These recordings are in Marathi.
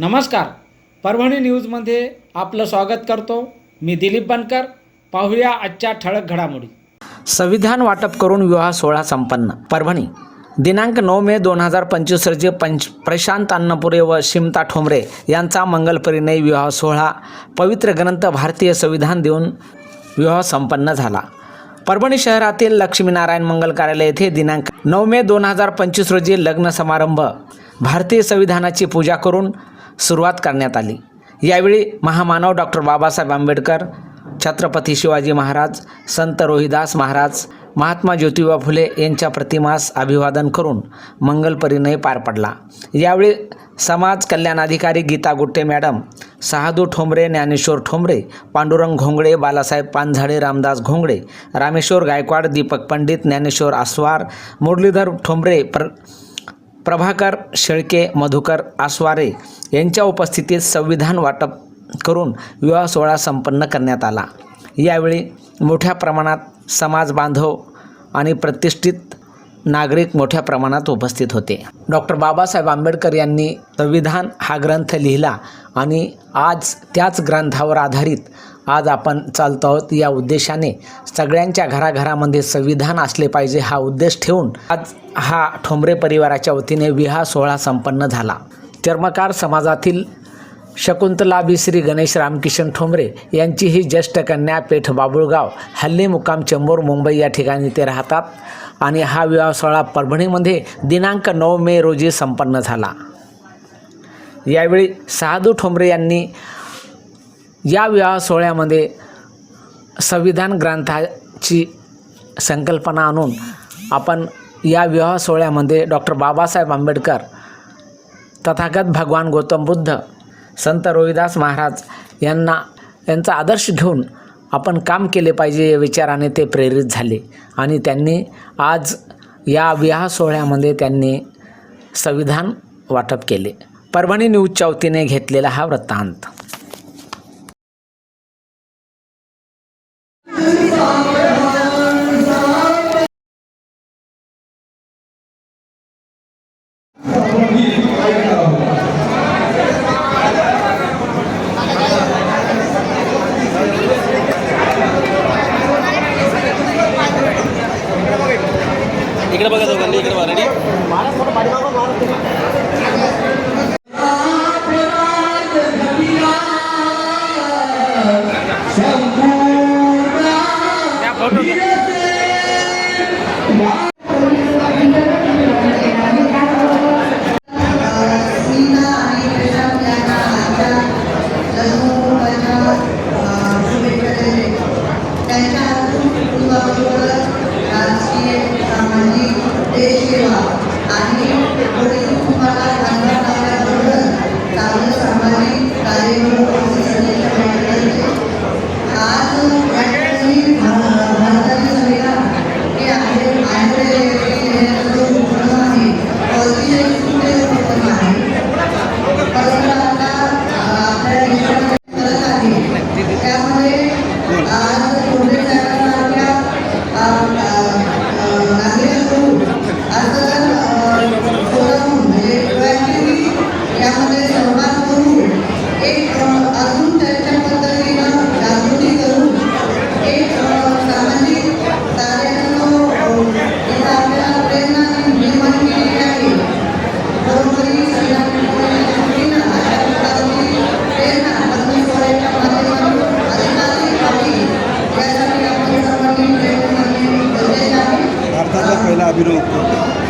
नमस्कार. परभणी न्यूजमध्ये आपलं स्वागत करतो. मी दिलीप बनकर. पाहूया आजच्या ठळक घडामोडी. संविधान वाटप करून विवाह सोहळा संपन्न. परभणी. दिनांक नऊ मे दोन हजार पंचवीस रोजी पंच प्रशांत अन्नपुरे व शिमता ठोंबरे यांचा मंगलपरिणय विवाह सोहळा पवित्र ग्रंथ भारतीय संविधान देऊन विवाह संपन्न झाला. परभणी शहरातील लक्ष्मीनारायण मंगल कार्यालय येथे दिनांक नऊ मे दोन हजार पंचवीस रोजी लग्न समारंभ. भारतीय संविधानाची पूजा करून सुरुवात करण्यात आली. यावेळी महामानव डॉक्टर बाबासाहेब आंबेडकर छत्रपती शिवाजी महाराज संत रोहिदास महाराज महात्मा ज्योतिबा फुले यांच्या प्रतिमास अभिवादन करून मंगल परिणय पार पडला. यावेळी समाज कल्याण अधिकारी गीता गुट्टे मॅडम सहादू ठोंबरे ज्ञानेश्वर ठोंबरे पांडुरंग घोंगडे बालासाहेब पानझाडे रामदास घोंगडे रामेश्वर गायकवाड दीपक पंडित ज्ञानेश्वर आस्वार मुरलीधर ठोंबरे प्र प्रभाकर शेळके मधुकर आसवारे यांच्या उपस्थितीत संविधान वाटप करून विवाह सोहळा संपन्न करण्यात आला. यावेळी मोठ्या प्रमाणात समाज बांधव आणि प्रतिष्ठित नागरिक मोठ्या प्रमाणात उपस्थित होते. डॉक्टर बाबासाहेब आंबेडकर यांनी संविधान हा ग्रंथ लिहिला आणि आज त्याच ग्रंथावर आधारित आज आपण चालतो आहोत या उद्देशाने सगळ्यांच्या घराघरामध्ये संविधान असले पाहिजे हा उद्देश ठेवून आज हा ठोंबरे परिवाराच्या वतीने विवाह सोहळा संपन्न झाला. चर्मकार समाजातील शकुंतला बी श्री गणेश रामकिशन ठोंबरे यांची ही ज्येष्ठ कन्या पेठ बाबुळगाव हल्ली मुक्काम चेंबूर मुंबई या ठिकाणी ते राहतात आणि हा विवाह सोहळा परभणीमध्ये दिनांक नऊ मे रोजी संपन्न झाला. यावेळी सहादू ठोंबरे यांनी या विवाह सोहळ्यामध्ये संविधान ग्रंथाची संकल्पना आणून आपण या विवाह सोहळ्यामध्ये डॉक्टर बाबासाहेब आंबेडकर तथागत भगवान गौतम बुद्ध संत रोहिदास महाराज यांना यांचा आदर्श घेऊन आपण काम केले पाहिजे या विचाराने ते प्रेरित झाले. आणि त्यांनी आज या विवाह सोहळ्यामध्ये त्यांनी संविधान वाटप केले. परभणी न्यूजच्या वतीने घेतलेला हा वृत्तांत. रेडी त्यांच्या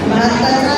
भारताचा पहिला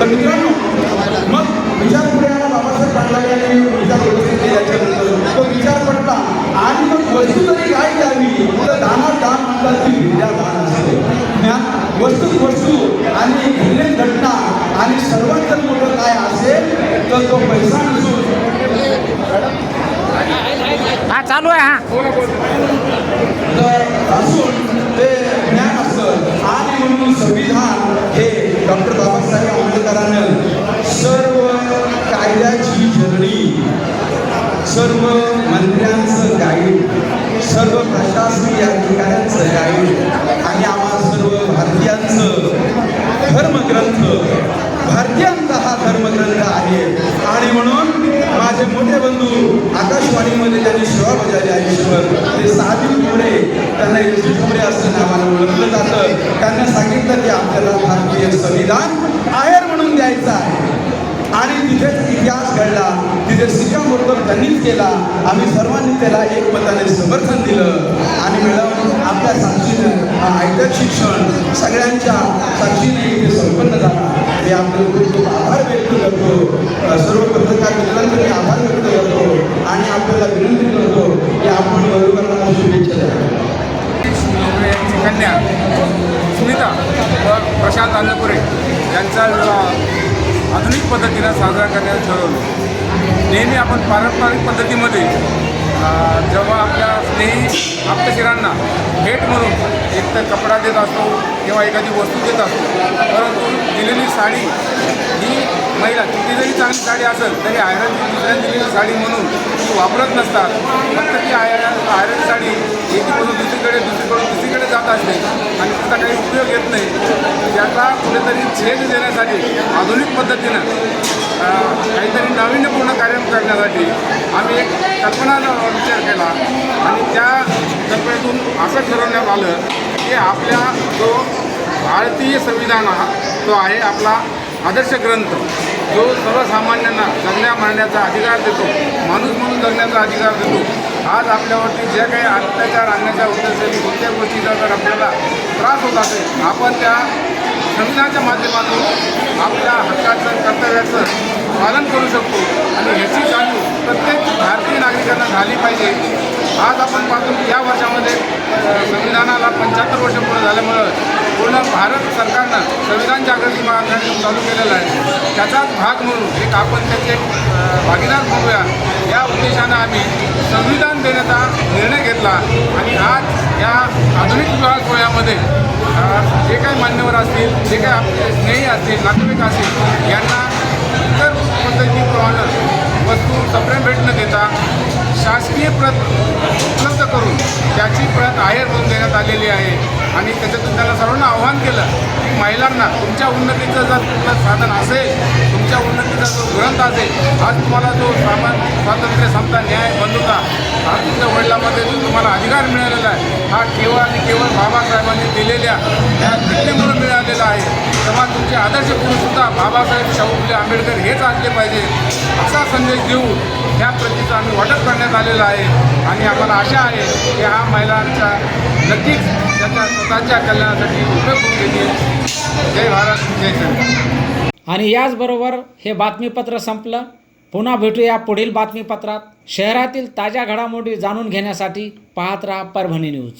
तर मित्रांनो मग विचार पुढे आला बाबासाहेब पाटलांनी विचार तो विचार पटला. आणि मग वस्तू तरी काय द्यावी तर दानात दान म्हणतात ती विद्या दान वस्तू वस्तू आणि घडले घटना आणि सर्वात जर मोठं काय असेल तर तो पैसा नसून. हा चालू आहे हा. कायद्याची सर्व मंत्र्यांचं गाईड सर्व प्रशासकीय अधिकाऱ्यांचं गाईड आणि आम्हा सर्व भारतीयांचं धर्मग्रंथ भारतीयांचा हा धर्मग्रंथ आहे. आणि म्हणून माझे मोठे बंधू आकाशवाणीमध्ये त्यांनी सेवा बजावली आयुष्यभर. ते साधी पुढे त्यांना एक पुढे असं नावानं ओळखलं जातं. त्यांना सांगितलं की आपल्याला भारतीय संविधान आहेर म्हणून द्यायचं आहे. आणि तिथेच इतिहास घडला. तिथे शिक्कामोर्तब त्यांनीच केला. आम्ही सर्वांनी त्याला एकमताने समर्थन दिलं. आणि मॅडम आपल्या साक्षीनं हा शिक्षण सगळ्यांच्या साक्षीने इथे संपन्न झाला. मी आपले खूप खूप आभार व्यक्त करतो. सर्व पत्रकार मित्रांचे मी आभार व्यक्त करतो. आणि आपल्याला विनंती करतो की आपण बरोबरांना शुभेच्छा द्या. कन्या सुनीता व प्रशांत अन्नपुरे यांचा आधुनिक पद्धतीनं साजरा करण्याचं ठरवलं. नेहमी आपण पारंपरिक पद्धतीमध्ये जेव्हा आपल्या स्नेही आप्तशिरांना भेट म्हणून एकतर कपडा देत असतो किंवा एखादी वस्तू देत असतो परंतु दिलेली साडी ही महिला किती जरी चांगली साडी असेल तरी आयरनची दुसऱ्या दिलेली साडी म्हणून ती वापरत नसतात. फक्त ती आयरन आयरन साडी एकीकडून दुसरीकडे दुसरीकडून दुसरीकडे जात असते आणि त्याचा काही उपयोग येत नाही. त्याचा कुठेतरी छेद देण्यासाठी आधुनिक पद्धतीनं काहीतरी नाविन्यपूर्ण कार्यक्रम करण्यासाठी आम्ही एक कल्पना विचार केला. आणि त्या कल्पनेतून असं ठरवण्यात आलं की आपल्या जो भारतीय संविधान हा तो आहे आपला आदर्श ग्रंथ जो सर्वसामान्यांना जगण्या मारण्याचा अधिकार देतो माणूस म्हणून जगण्याचा अधिकार देतो आज आपल्यावरती जे काही अत्याचार आणण्याच्या उद्देशाने कोणत्या गोष्टीचा जर आपल्याला त्रास होत असेल आपण त्या संविधानाच्या माध्यमातून आपल्या हक्काचं कर्तव्याचं पालन करू शकतो. आणि ह्याची जाणीव प्रत्येक भारतीय नागरिकांना झाली पाहिजे. आज आपण पाहतो की या वर्षामध्ये संविधानाला पंच्याहत्तर वर्ष पूर्ण झाल्यामुळं पूर्ण भारत सरकारनं संविधान जागृती महाकार्यक्रम चालू केलेला आहे. त्याचाच भाग म्हणून एक आपण त्याचे भागीदार म्हणूया. या उद्देशानं आम्ही संविधान देण्याचा निर्णय घेतला. आणि आज या आधुनिक विवाह सोहळ्यामध्ये जे काही मान्यवर असतील जे काही आपले स्नेही असतील नातेवाईक असतील यांना पद्धतीप्रमाणे वस्तू सप्रेम भेट न देता शासकीय प्रत उपलब्ध करून त्याची प्रत आहेर करून देण्यात आलेली आहे. आणि त्याच्यातून त्यांना सर्वांना आव्हान केलं की महिलांना तुमच्या उन्नतीचं जर कुठलं साधन असेल तुमच्या उन्नतीचा जो ग्रंथ असेल आज तुम्हाला जो सामान स्वातंत्र्य समता न्याय बंधुता हा तुमच्या वडिलांमध्ये जो तुम्हाला अधिकार मिळालेला आहे हा केवळ आणि केवळ बाबासाहेबांनी दिलेल्या ह्या घटनेमुळे मिळालेलं आहे. तेव्हा तुमचे आदर्श पुरुषसुद्धा बाबासाहेब शाहूबले आंबेडकर हेच असले पाहिजे असा संदेश देऊन ह्या प्रतीचं आम्ही वाटप करण्यात आलेलं आहे. आणि आम्हाला आशा आहे की हा महिलांचा नक्कीच त्याच्या स्वतःच्या कल्याणासाठी उपयोग करून घेतील जय भारत जय संविधान आणि याचबरोबर हे बातमीपत्र संपलं. पुन्हा भेटूया पुढील बातमीपत्रात. शहरातील ताज्या घडामोडी जाणून घेण्यासाठी पाहत राहा परभणी न्यूज.